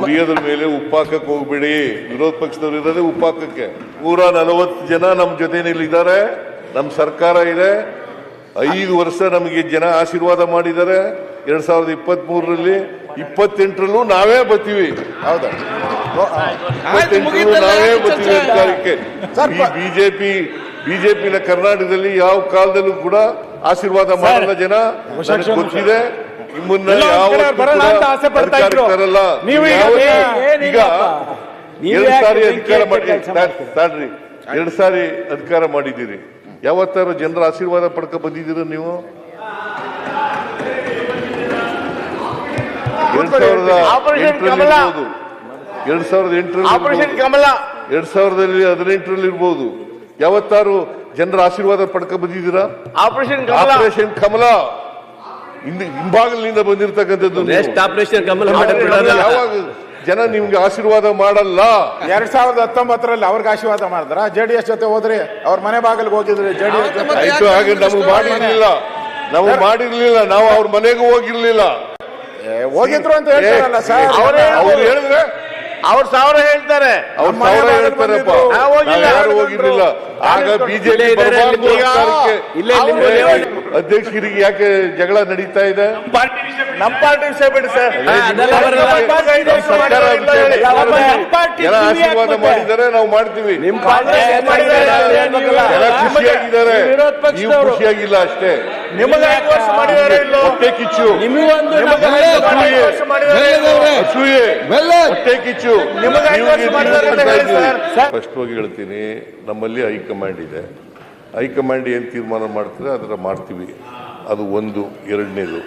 ಕುಡಿಯೋದ್ರ ಮೇಲೆ ಉಪ್ಪಾಕಕ್ಕೆ ಹೋಗ್ಬೇಡಿ. ವಿರೋಧ ಪಕ್ಷದವ್ರು ಇರೋದೇ ಉಪ್ಪಾಕಕ್ಕೆ ನೂರ ನಲವತ್ತು ಜನ ನಮ್ಮ ಜೊತೆನಲ್ಲಿ ಇದ್ದಾರೆ. ನಮ್ಮ ಸರ್ಕಾರ ಇದೆ. ಐದು ವರ್ಷ ನಮಗೆ ಜನ ಆಶೀರ್ವಾದ ಮಾಡಿದ್ದಾರೆ. ಎರಡ್ ಸಾವಿರದ ಇಪ್ಪತ್ತ್ ಮೂರರಲ್ಲಿ ಇಪ್ಪತ್ತೆಂಟರಲ್ಲೂ ನಾವೇ ಬರ್ತೀವಿ. ಹೌದಾ? ಇಪ್ಪತ್ತೆಂಟರಲ್ಲೂ ನಾವೇ ಬರ್ತೀವಿ ಅಧಿಕಾರಕ್ಕೆ. ಈ ಬಿಜೆಪಿ ಬಿಜೆಪಿನ ಕರ್ನಾಟಕದಲ್ಲಿ ಯಾವ ಕಾಲದಲ್ಲೂ ಕೂಡ ಆಶೀರ್ವಾದ ಮಾಡಿದ ಜನ. ಗೊತ್ತಿದೆ. ಬರೋಣ ಅಂತ ಆಸೆ ಪಡ್ತಾ ಇದ್ರು. ನೀವು ಈಗ ಎರಡು ಯಾಕೆ ಸಾರಿ ಅಧಿಕಾರ ಮಾಡಿ ಎರಡು ಸಾರಿ ಅಧಿಕಾರ ಮಾಡಿದ್ದೀರಿ. ಯಾವತ್ತಾರು ಜನರ ಆಶೀರ್ವಾದ ಪಡ್ಕ ಬಂದಿದ್ದೀರ ನೀವು? ಎರಡ್ ಸಾವಿರದ ಆಪರೇಷನ್ ಎಂಟರಲ್ಲಿ ಎರಡ್ ಸಾವಿರದ ಎಂಟರಲ್ಲಿ ಆಪರೇಷನ್ ಕಮಲ. ಎರಡ್ ಸಾವಿರದಲ್ಲಿ ಹದಿನೆಂಟರಲ್ಲಿ ಇರ್ಬೋದು. ಯಾವತ್ತಾರು ಜನರ ಆಶೀರ್ವಾದ ಪಡ್ಕ ಬಂದಿದ್ದೀರಾ? ಆಪರೇಷನ್ ಕಮಲ. ಆಪರೇಷನ್ ಕಮಲ. ಹಿಂದೆ ಹಿಂಭಾಗಲಿನಿಂದ ಬಂದಿರತಕ್ಕಂಥದ್ದು. ನೆಕ್ಸ್ಟ್ ಆಪರೇಷನ್ ಕಮಲ ಯಾವಾಗ ಜನ ನಿಮ್ಗೆ ಆಶೀರ್ವಾದ ಮಾಡಲ್ಲ? ಎರಡ್ ಸಾವಿರದ ಹತ್ತೊಂಬತ್ತರಲ್ಲಿ ಅವ್ರಿಗೆ ಆಶೀರ್ವಾದ ಮಾಡಿದ್ರ? ಜೆಡಿಎಸ್ ಜೊತೆ ಹೋದ್ರೆ ಅವ್ರ ಮನೆ ಬಾಗಿಲಿಗೆ ಹೋಗಿದ್ರೆ ಜೆಡಿಎಸ್ ಜೊತೆ? ಆಯ್ತು ಹಾಗೆ ನಮ್ಗೆ ಮಾಡಿರ್ಲಿಲ್ಲ. ನಾವು ಮಾಡಿರ್ಲಿಲ್ಲ ನಾವು ಅವ್ರ ಮನೆಗೂ ಹೋಗಿರ್ಲಿಲ್ಲ. ಏ, ಹೋಗಿದ್ರು ಅಂತ ಹೇಳ್ತಾರಲ್ಲ ಸರ್ ಅವರೇ ಅವ್ರು ಹೇಳಿದ್ರೆ ಅವ್ರ ಸಾವಿರ ಹೇಳ್ತಾರೆ. ಅವ್ರ ಸಾವಿರ ಹೇಳ್ತಾರೆ ಹೇಳ್ತಾರಪ್ಪ. ಯಾರು ಹೋಗಿರ್ಲಿಲ್ಲ. ಆಗ ಬಿಜೆಪಿ ಅಧ್ಯಕ್ಷರಿಗೆ ಯಾಕೆ ಜಗಳ ನಡೀತಾ ಇದೆ? ನಮ್ಮ ಪಾರ್ಟಿ ವಿಷಯ ಬಿಡಿ. ಸರ್. ಆಶೀರ್ವಾದ ಮಾಡಿದ್ದಾರೆ ನಾವು ಮಾಡ್ತೀವಿ. ಖುಷಿಯಾಗಿದ್ದಾರೆ. ನೀವು ಖುಷಿಯಾಗಿಲ್ಲ ಅಷ್ಟೇ. ನಿಮಗೆ ಐದು ವರ್ಷ ಮಾಡಿದಾರೆ ಇಲ್ಲೋ? ಹೊಟ್ಟೆ ಕಿಚ್ಚು? ನಿಮಗೊಂದು ನಿಮಗೆ ಐದು ಅಸೂಯೆ. ವರ್ಷ ಮಾಡಿದಾರೆ ಇಲ್ಲೋ? ಅಸೂಯೆ ಹೊಟ್ಟೆ ಕಿಚ್ಚು. ನಿಮಗೆ ಐದು ವರ್ಷ ನೀವು ಅಂತ ಹೇಳಿ ಸರ್. ಸ್ಪಷ್ಟವಾಗಿ ಹೇಳ್ತೀನಿ ನಮ್ಮಲ್ಲಿ ಹೈಕಮಾಂಡ್ ಇದೆ. ಹೈಕಮಾಂಡ್ ಏನು ತೀರ್ಮಾನ ಮಾಡ್ತಾರೆ ಅದರ ಮಾಡ್ತೀವಿ. ಅದು ಒಂದು. ಎರಡನೇದು.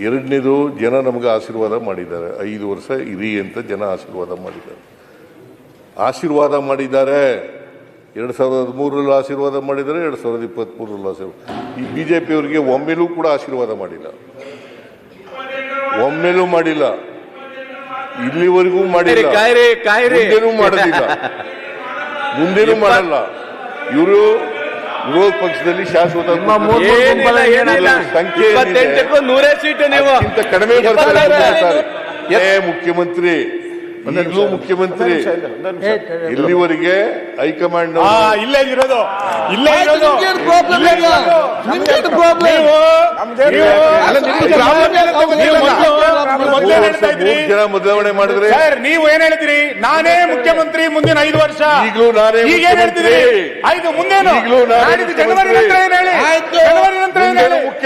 ಎರಡನೇದು ಜನ ನಮಗೆ ಆಶೀರ್ವಾದ ಮಾಡಿದ್ದಾರೆ. ಐದು ವರ್ಷ ಇರಿ ಅಂತ ಜನ ಆಶೀರ್ವಾದ ಮಾಡಿದ್ದಾರೆ. ಆಶೀರ್ವಾದ ಮಾಡಿದ್ದಾರೆ. ಎರಡು ಸಾವಿರದ ಹದಿಮೂರರಲ್ಲಿ ಆಶೀರ್ವಾದ ಮಾಡಿದರೆ ಎರಡು ಸಾವಿರದ ಇಪ್ಪತ್ತ್ಮೂರರಲ್ಲಿ ಆಶೀರ್ವಾದ. ಈ ಬಿ ಜೆ ಪಿಯವರಿಗೆ ಒಮ್ಮೆಲೂ ಕೂಡ ಆಶೀರ್ವಾದ ಮಾಡಿಲ್ಲ. ಒಮ್ಮೆಲೂ ಮಾಡಿಲ್ಲ. ಇಲ್ಲಿವರೆಗೂ ಮಾಡಿಲ್ಲ. ಮಾಡಲಿಲ್ಲ ಮುಂದೆನೂ ಮಾಡೋದಿಲ್ಲ. ಮುಂದೇನೂ ಮಾಡಲ್ಲ. ಇವರು ವಿರೋಧ ಪಕ್ಷದಲ್ಲಿ ಶಾಶ್ವತ ಸಂಖ್ಯೆ ಕಡಿಮೆ ಬರ್ತಾರೆ ಮುಖ್ಯಮಂತ್ರಿ ಈಗಲೂ ಮುಖ್ಯಮಂತ್ರಿ ಇಲ್ಲಿವರೆಗೆ ಹೈಕಮಾಂಡ್ ಇಲ್ಲೇ ಇರೋದು. ಇಲ್ಲೇ ಇರೋದು. ಜನ ಬದಲಾವಣೆ ಮಾಡಿದ್ರೆ ಸರ್ ನೀವು ಏನ್ ಹೇಳಿದ್ರಿ ನಾನೇ ಮುಖ್ಯಮಂತ್ರಿ ಮುಂದಿನ ಐದು ವರ್ಷ. ಈಗಲೂ ನಾನೇ ಈಗ ಏನ್ ಹೇಳ್ತೀರಿ. ಆಯ್ತು ಮುಂದೇನು? ಈಗಲೂ ನಾನೇ ಜನವರಿ. ನಂತರ ಏನ್ ಹೇಳಿ? ಜನವರಿ ನಂತರ ಏನ್ ಮುಂದೇನು ಹೇಳಿ